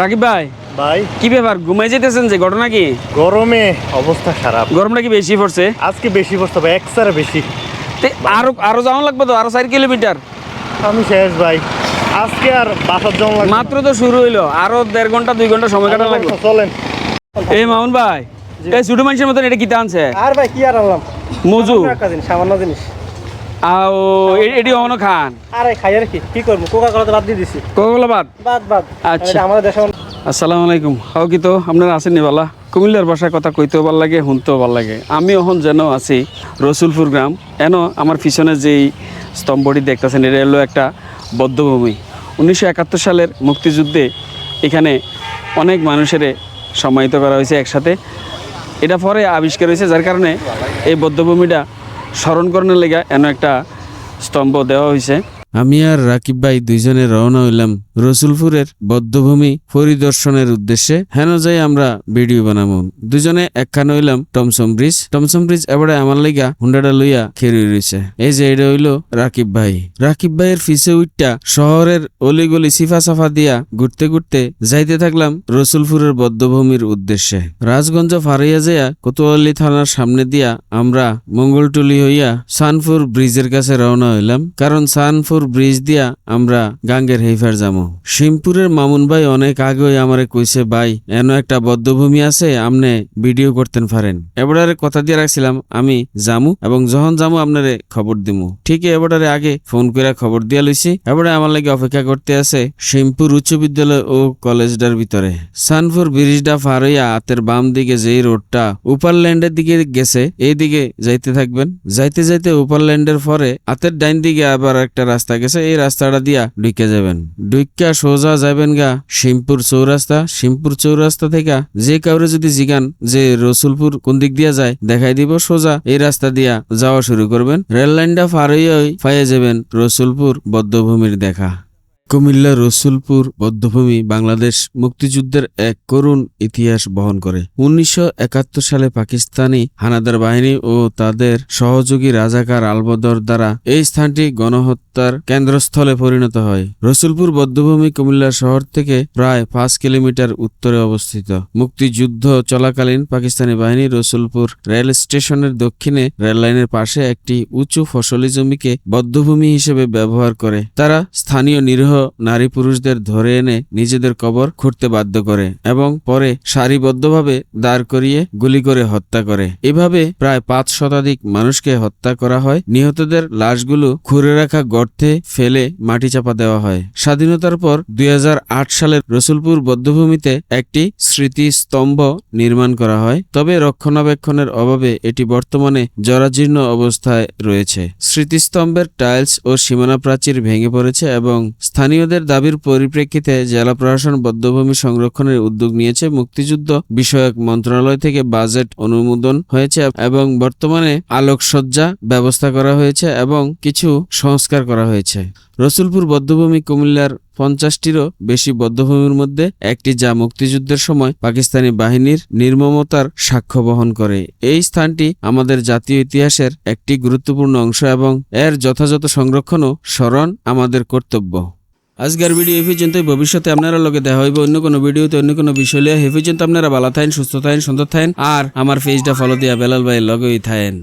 রাকিব ভাই ভাই। কি ব্যাপার ঘুমাই যেতেছেন যে ঘটনা কি? গরমে অবস্থা খারাপ। গরমটা কি বেশি পড়ছে? আজকে বেশি বসতে হবে একসারে বেশি। আরও আরও যাওয়া লাগবে তো আরও চার কিলোমিটার। আমি শেষ ভাই আজকে আর বাসার জন্য লাগবে মাত্র তো শুরু হইল আরও দেড় ঘণ্টা দুই ঘণ্টা সময় কাটা লাগবে। চলেন। এই মামুন ভাই এই ছোট মানুষের মতন এটা কিতা আনছে আর ভাই কি আর আনলাম? মজু। সামান্য জিনিস। আও এ- এটি অন খান। আরে খাই আর কি কি করব? কোকা কোলা তো বাদ দিয়ে দিছি। কগুলো বাদ? বাদ বাদ। আচ্ছা। আমাদের দেশে আসসালামু আলাইকুম। হাও কি তো আপনারা আছেন নিবালা কুমিল্লার ভাষায় কথা কইতেও ভালো লাগে শুনতেও ভালো লাগে। আমি এখন যেন আছি রসুলপুর গ্রাম। এন আমার পিছনে যেই স্তম্ভটি দেখতেছেন এটা হলো একটা বদ্ধভূমি। উনিশশো একাত্তর সালের মুক্তিযুদ্ধে এখানে অনেক মানুষের সমাহিত করা হয়েছে একসাথে। এটা পরে আবিষ্কার হয়েছে যার কারণে এই বদ্ধভূমিটা স্মরণকরণের লেগে এন একটা স্তম্ভ দেওয়া হয়েছে আমি আর রাকিব ভাই দুইজনে রওনা হইলাম রসুলপুরের বদ্ধভূমি পরিদর্শনের উদ্দেশ্যে। হেন যাই আমরা ভিডিও বানাবো দুজনে একখান হইলাম টমসম ব্রিজ। টমসম ব্রিজ এবারে আমার লাইগা হুন্ডাটা লইয়া খেরি রয়েছে এই যে এটা হইল রাকিব ভাই। রাকিব ভাইয়ের ফিসে উইটটা শহরের অলিগলি সিফা সাফা দিয়া ঘুরতে ঘুরতে যাইতে থাকলাম রসুলপুরের বদ্ধভূমির উদ্দেশ্যে। রাজগঞ্জ ফারাইয়া যাইয়া কোতোয়ালি থানার সামনে দিয়া আমরা মঙ্গলটুলি হইয়া সানপুর ব্রিজের কাছে রওনা হইলাম। কারণ সানপুর ব্রিজ দিয়া আমরা গাঙ্গের হেফার যামো। শিমপুরের মামুন ভাই অনেক আগেই আমারে কইছে, ভাই, এন একটা বদ্ধভূমি আছে, আমনে ভিডিও করতেন পারেন এবারে কথা দিয়ে রাখছিলাম, আমি জামু এবং যখন জামু আপনারে খবর দিমু। ঠিক এবারে আগে ফোন করে খবর দিয়া লইছি। এবারে আমার লাগে অপেক্ষা করতে আছে শিমপুর উচ্চ বিদ্যালয় ও কলেজটার ভিতরে। সানপুর ব্রিজটা পার হইয়া হাতের বাম দিকে যেই রোডটা উপার ল্যান্ডের দিকে গেছে, এই দিকে যাইতে থাকবেন। যাইতে যাইতে উপার ল্যান্ডের পরে হাতের ডাইন দিকে আবার একটা রাস্তা গেছে, এই রাস্তাটা দিয়া ঢুকে যাবেন। ঢুকা সোজা যাবেন গা শিমপুর চৌরাস্তা। শিমপুর চৌরাস্তা থেকে যে কাউরে যদি জিগান যে রসুলপুর কোন দিক দিয়া যায়, দেখাই দিব সোজা এই রাস্তা দিয়া যাওয়া শুরু করবেন। রেল লাইনটা ফার ফাইয়ে যাবেন রসুলপুর বদ্ধভূমির দেখা। কুমিল্লা রসুলপুর বদ্ধভূমি বাংলাদেশ মুক্তিযুদ্ধের এক করুণ ইতিহাস বহন করে। উনিশশো একাত্তর সালে পাকিস্তানি হানাদার বাহিনী ও তাদের সহযোগী রাজাকার আলবদর দ্বারা এই স্থানটি গণহত্যার কেন্দ্রস্থলে পরিণত হয়। রসুলপুর বদ্ধভূমি কুমিল্লা শহর থেকে প্রায় পাঁচ কিলোমিটার উত্তরে অবস্থিত। মুক্তিযুদ্ধ চলাকালীন পাকিস্তানি বাহিনী রসুলপুর রেল স্টেশনের দক্ষিণে রেল লাইনের পাশে একটি উঁচু ফসলি জমিকে বদ্ধভূমি হিসেবে ব্যবহার করে। তারা স্থানীয় নিরীহ নারী পুরুষদের ধরে এনে নিজেদের কবর খুঁড়তে বাধ্য করে এবং পরে সারিবদ্ধভাবে দাঁড় করিয়ে গুলি করে হত্যা করে। এভাবে প্রায় পাঁচ শতাধিক মানুষকে হত্যা করা হয়। নিহতদের লাশগুলো খুঁড়ে রাখা গর্তে ফেলে মাটি চাপা দেওয়া হয়। স্বাধীনতার পর দুই সালের রসুলপুর বদ্ধভূমিতে একটি স্মৃতিস্তম্ভ নির্মাণ করা হয়। তবে রক্ষণাবেক্ষণের অভাবে এটি বর্তমানে জরাজীর্ণ অবস্থায় রয়েছে। স্মৃতিস্তম্ভের টাইলস ও সীমানা প্রাচীর ভেঙে পড়েছে এবং স্থানীয়দের দাবির পরিপ্রেক্ষিতে জেলা প্রশাসন বদ্ধভূমি সংরক্ষণের উদ্যোগ নিয়েছে। মুক্তিযুদ্ধ বিষয়ক মন্ত্রণালয় থেকে বাজেট অনুমোদন হয়েছে এবং বর্তমানে আলোকসজ্জা ব্যবস্থা করা হয়েছে এবং কিছু সংস্কার করা হয়েছে। রসুলপুর বদ্ধভূমি কুমিল্লার পঞ্চাশটিরও বেশি বদ্ধভূমির মধ্যে একটি যা মুক্তিযুদ্ধের সময় পাকিস্তানি বাহিনীর নির্মমতার সাক্ষ্য বহন করে। এই স্থানটি আমাদের জাতীয় ইতিহাসের একটি গুরুত্বপূর্ণ অংশ এবং এর যথাযথ সংরক্ষণ ও স্মরণ আমাদের কর্তব্য। আজকের ভিডিও এই পর্যন্ত ভবিষ্যতে আপনারা লগে দেখা হইব অন্য কোনো ভিডিওতে, অন্য কোনো বিষয় লিয়ে এই পর্যন্ত আপনারা ভালো থাকেন, সুস্থ থাকেন, সুন্দর থাকেন। আর আমার পেজটা ফলো দিয়া বেলাল ভাই লগেই থাকেন।